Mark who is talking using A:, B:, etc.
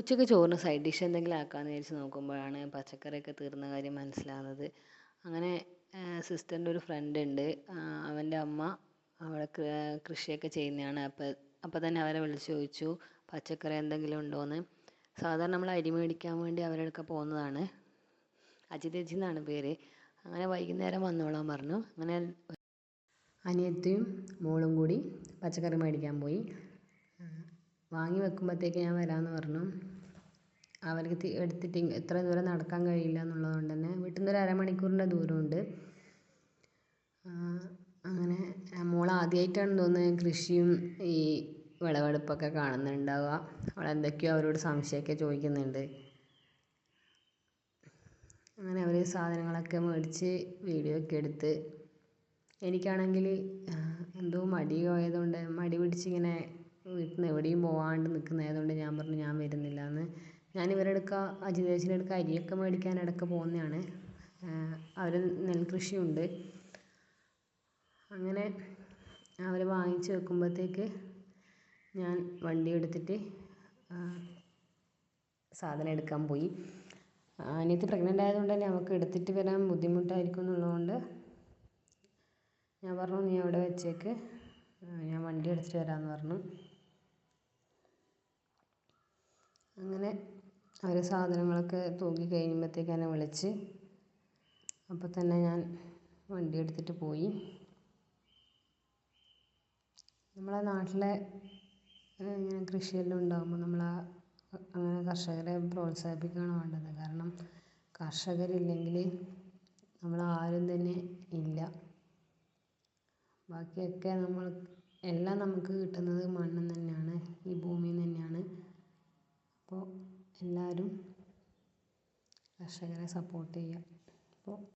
A: ഉച്ചയ്ക്ക് ചോറിന് side dish എന്തെങ്കിലും ആക്കാമെന്ന് വിചാരിച്ച് നോക്കുമ്പോഴാണ് പച്ചക്കറിയൊക്കെ തീർന്ന കാര്യം മനസ്സിലാകുന്നത് അങ്ങനെ സിസ്റ്ററിന്റെ ഒരു ഫ്രണ്ട് ഉണ്ട്. അവന്റെ അമ്മ അവിടെ കൃഷിയൊക്കെ ചെയ്യുന്നതാണ്. അപ്പോൾ അപ്പോൾ തന്നെ അവരെ വിളിച്ച് ചോദിച്ചു പച്ചക്കറി എന്തെങ്കിലും ഉണ്ടോ എന്ന് സാധാരണ നമ്മൾ അരി മേടിക്കാൻ വേണ്ടി അവരുടെ പോകുന്നതാണ്. പോകുന്നതാണ് അജി എന്നാണ് പേര്. അങ്ങനെ വൈകുന്നേരം വന്നോളാൻ പറഞ്ഞു. അങ്ങനെ അനിയത്തിയും മോളും കൂടി പച്ചക്കറി മേടിക്കാൻ പോയി. വാങ്ങി വെക്കുമ്പോഴത്തേക്ക് ഞാൻ വരാമെന്ന് പറഞ്ഞു. അവർക്ക് എടുത്തിട്ട് എത്ര ദൂരം നടക്കാൻ കഴിയില്ല എന്നുള്ളത് കൊണ്ട് തന്നെ വീട്ടിൽ നിന്ന് ഒരു അരമണിക്കൂറിന്റെ ദൂരമുണ്ട്. അങ്ങനെ മോൾ ആദ്യമായിട്ടാണ് തോന്നുന്നത് കൃഷിയും ഈ വിളവെടുപ്പൊക്കെ കാണുന്നുണ്ടാവുക. അവൾ എന്തൊക്കെയോ അവരോട് സംശയമൊക്കെ ചോദിക്കുന്നുണ്ട്. അങ്ങനെ അവർ സാധനങ്ങളൊക്കെ മേടിച്ച് വീഡിയോ ഒക്കെ എടുത്ത് എനിക്കാണെങ്കിൽ എന്തോ മടി ആയതുകൊണ്ട് മടി പിടിച്ചിങ്ങനെ വീട്ടിൽ നിന്ന് എവിടെയും പോവാണ്ട് നിൽക്കുന്നതായതുകൊണ്ട് ഞാൻ പറഞ്ഞു ഞാൻ വരുന്നില്ല എന്ന് ഞാൻ ഇവരുടെ അടുക്ക അജിതേച്ചിയുടെ അടുക്ക അരിയൊക്കെ മേടിക്കാൻ ഇടയ്ക്ക് പോകുന്നതാണ്. അവർ നെൽകൃഷിയുണ്ട്. അങ്ങനെ അവർ വാങ്ങിച്ച് വെക്കുമ്പോഴത്തേക്ക് ഞാൻ വണ്ടി എടുത്തിട്ട് സാധനം എടുക്കാൻ പോയി. അനിയത്തി പ്രഗ്നന്റ് ആയതുകൊണ്ട് തന്നെ അവൾക്ക് എടുത്തിട്ട് വരാൻ ബുദ്ധിമുട്ടായിരിക്കും എന്നുള്ളതുകൊണ്ട് ഞാൻ പറഞ്ഞു നീ അവിടെ വെച്ചേക്ക്. ഞാൻ വണ്ടി എടുത്തിട്ട് വരാമെന്ന് പറഞ്ഞു. അങ്ങനെ അവർ സാധനങ്ങളൊക്കെ തൂക്കി കഴിയുമ്പോഴത്തേക്ക് എന്നെ വിളിച്ച്. അപ്പോൾ തന്നെ ഞാൻ വണ്ടി എടുത്തിട്ട് പോയി. നമ്മളെ നാട്ടിലെ ഇങ്ങനെ കൃഷിയെല്ലാം ഉണ്ടാകുമ്പോൾ നമ്മൾ അങ്ങനെ കർഷകരെ പ്രോത്സാഹിപ്പിക്കുകയാണ് വേണ്ടത്. കാരണം കർഷകരില്ലെങ്കിൽ നമ്മൾ ആരും തന്നെ ഇല്ല. ബാക്കിയൊക്കെ നമ്മൾ എല്ലാം നമുക്ക് കിട്ടുന്നത് മണ്ണിൽ നിന്നാണ് ഈ ഭൂമിയിൽ നിന്ന് തന്നെയാണ് അപ്പോൾ എല്ലാവരും കർഷകരെ സപ്പോർട്ട് ചെയ്യുക അപ്പോൾ